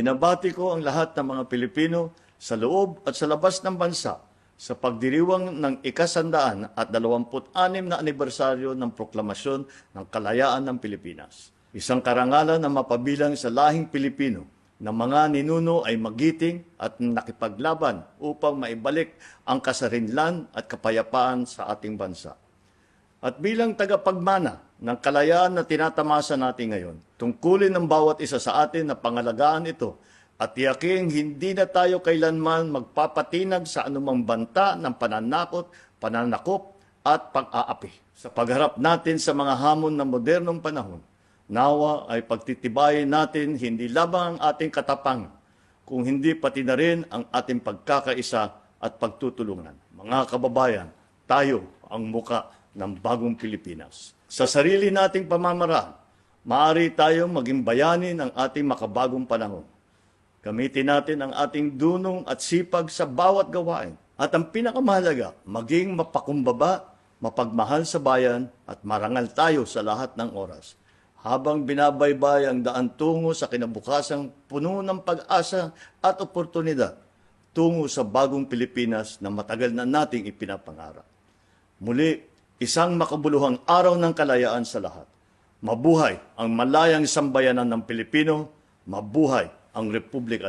Binabati ko ang lahat ng mga Pilipino sa loob at sa labas ng bansa sa pagdiriwang ng ikasandaan at 26 na anibersaryo ng proklamasyon ng kalayaan ng Pilipinas. Isang karangalan na mapabilang sa lahing Pilipino na mga ninuno ay magiting at nakipaglaban upang maibalik ang kasarinlan at kapayapaan sa ating bansa. At bilang tagapagmana ng kalayaan na tinatamasa natin ngayon, tungkulin ng bawat isa sa atin na pangalagaan ito at tiyaking hindi na tayo kailanman magpapatinag sa anumang banta ng pananakot, pananakop at pag-aapi. Sa pagharap natin sa mga hamon ng modernong panahon, nawa ay pagtitibayin natin hindi lamang ang ating katapang, kung hindi pati na rin ang ating pagkakaisa at pagtutulungan. Mga kababayan, tayo ang muka ng bagong Pilipinas. Sa sarili nating pamamaraan, maaari tayong maging bayani ng ating makabagong panahon. Gamitin natin ang ating dunong at sipag sa bawat gawain. At ang pinakamahalaga, maging mapakumbaba, mapagmahal sa bayan at marangal tayo sa lahat ng oras. Habang binabaybay ang daan tungo sa kinabukasang puno ng pag-asa at oportunidad, tungo sa bagong Pilipinas na matagal na nating ipinapangarap. Muli, isang makabuluhang araw ng kalayaan sa lahat. Mabuhay ang malayang sambayanan ng Pilipino, mabuhay ang Republika